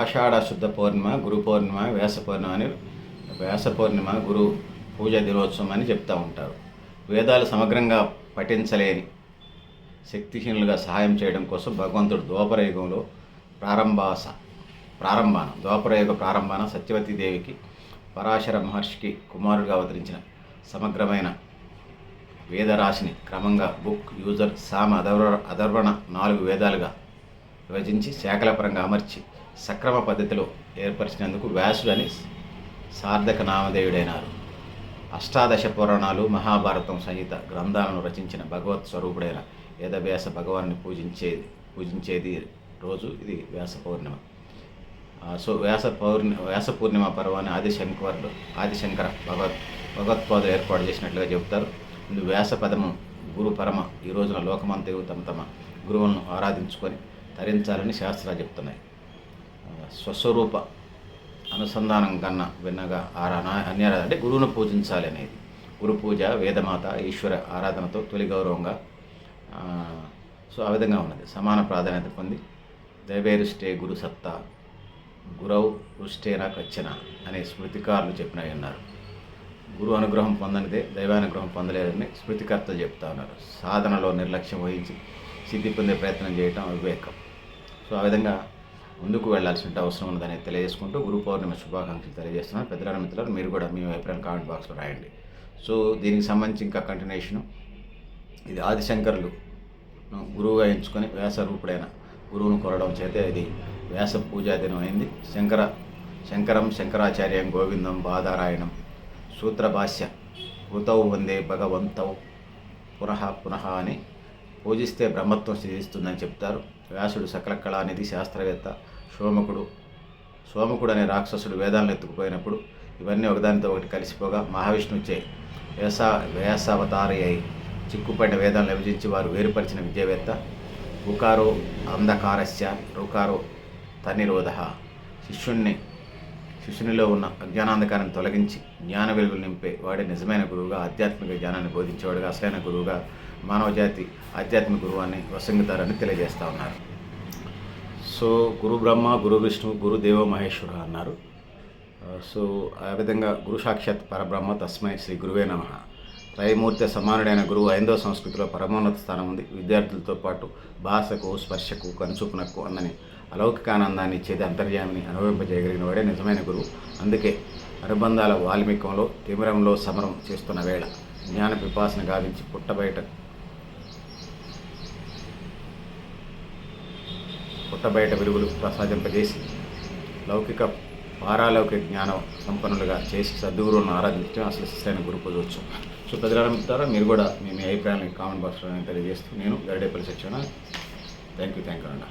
ఆషాఢ శుద్ధ పౌర్ణిమ గురు పౌర్ణిమ వేస పౌర్ణిమ అని వేస పౌర్ణిమ గురు పూజ దినోత్సవం అని చెప్తూ ఉంటారు. వేదాలు సమగ్రంగా పఠించలేని శక్తిహీనులుగా సహాయం చేయడం కోసం భగవంతుడు ద్వాపరయుగంలో ప్రారంభాస ప్రారంభాన ద్వాపరయుగ ప్రారంభాన సత్యవతీదేవికి పరాశర మహర్షికి కుమారుడిగా అవతరించిన సమగ్రమైన వేదరాశిని క్రమంగా బుక్ యూజర్ సామ అధర్వ అధర్వణ నాలుగు వేదాలుగా విభజించి శాఖల పరంగా అమర్చి సక్రమ పద్ధతిలో ఏర్పరిచినందుకు వ్యాసుడు అని సార్థక నామదేవుడైనారు అష్టాదశ పురాణాలు మహాభారతం సహిత గ్రంథాలను రచించిన భగవత్ స్వరూపుడైన వేదవ్యాస భగవాన్ని పూజించేది పూజించేది రోజు ఇది వ్యాస పౌర్ణిమ. సో వ్యాస పౌర్ణి వ్యాస పూర్ణిమ పర్వాన్ని ఆదిశంకరుడు ఆదిశంకర భగవత్ భగవత్పాదులు ఏర్పాటు చేసినట్లుగా చెబుతారు. ముందు వ్యాస పదము గురు పరమ ఈ రోజున లోకమంతయు తమ తమ గురువులను ఆరాధించుకొని తరించాలని శాస్త్రాలు చెప్తున్నాయి. స్వస్వరూప అనుసంధానం కన్నా విన్నగా ఆరాధన అన్యారాధన అంటే గురువును పూజించాలి అనేది. గురు పూజ వేదమాత ఈశ్వర ఆరాధనతో తొలి గౌరవంగా సో ఆ విధంగా ఉన్నది. సమాన ప్రాధాన్యత పొంది దైవేరుష్టే గురు సత్తా గురవు రుష్టేన కచ్చన అనే స్మృతికారులు చెప్పినవి ఉన్నారు. గురు అనుగ్రహం పొందనిదే దైవానుగ్రహం పొందలేరని స్మృతికర్తలు చెప్తా ఉన్నారు. సాధనలో నిర్లక్ష్యం వహించి సిద్ధి పొందే ప్రయత్నం చేయటం వివేకం సో ఆ విధంగా ముందుకు వెళ్ళాల్సిన అవసరం ఉన్నదని తెలియజేసుకుంటూ గురు పౌర్ణమి శుభాకాంక్షలు తెలియజేస్తున్నాను. పెద్దల మిత్రులు మీరు కూడా మీ అభిప్రాయం కామెంట్ బాక్స్లో రాయండి. సో దీనికి సంబంధించి ఇంకా కంటిన్యూషను ఇది ఆదిశంకరులు గురువుగా ఎంచుకొని వ్యాస రూపుడైన గురువును కొరడం చేతే ఇది వ్యాస పూజా దినం అయింది. శంకర శంకరం శంకరాచార్యం గోవిందం బాధారాయణం సూత్రభాష్య కృతౌ వందే భగవంతౌ పునః పునః అని పూజిస్తే బ్రహ్మత్వం సిద్ధిస్తుందని చెప్తారు. వ్యాసుడు సకల కళానిధి శాస్త్రవేత్త సోమకుడు. సోమకుడు అనే రాక్షసుడు వేదాలను ఎత్తుకుపోయినప్పుడు ఇవన్నీ ఒకదానితో ఒకటి కలిసిపోగా మహావిష్ణుచే వేస వేసావతారి అయి చిక్కుపడిన వేదాలను విభజించి వారు వేరుపరిచిన విద్యావేత్త ఉకారో అంధకారస్య రుకారో తనిరోధ శిష్యుణ్ణి శిష్యునిలో ఉన్న అజ్ఞానాంధకారాన్ని తొలగించి జ్ఞాన వెలుగులు నింపే వాడే నిజమైన గురువుగా ఆధ్యాత్మిక జ్ఞానాన్ని బోధించేవాడుగా అసలైన గురువుగా మానవజాతి ఆధ్యాత్మిక గురువు అని వసంగుతారని తెలియజేస్తా ఉన్నారు. సో గురు బ్రహ్మ గురు విష్ణు గురు దేవ మహేశ్వర అన్నారు. సో ఆ విధంగా గురు సాక్షాత్ పరబ్రహ్మ తస్మై శ్రీ గురువే నమ. త్రయమూర్తి సమానుడైన గురువు ఐందవ సంస్కృతిలో పరమోన్నత స్థానం ఉంది విద్యార్థులతో పాటు భాషకు స్పర్శకు కనుచూపునకు అందని అలౌకికానందాన్ని ఇచ్చేది అంతర్యామిని అనుభవింపజేయగలిగిన వాడే నిజమైన గురువు. అందుకే అనుబంధాల వాల్మీకంలో తిమిరంలో సమరం చేస్తున్న వేళ జ్ఞాన పిపాసన గావించి పుట్టబయట పుట్టబయట వెలుగులు ప్రసాదింపజేసి లౌకిక పారాలౌకిక జ్ఞాన సంపన్నులుగా చేసి సద్గురువులను ఆరాధించడం అసలు శిస్తైన గురు పూజవచ్చు సో ద్వారా మీరు కూడా మీ మీ అభిప్రాయాన్ని కామెంట్ బాక్స్లో తెలియజేస్తూ నేను Garidepalli Satyana thank you thank you అన్న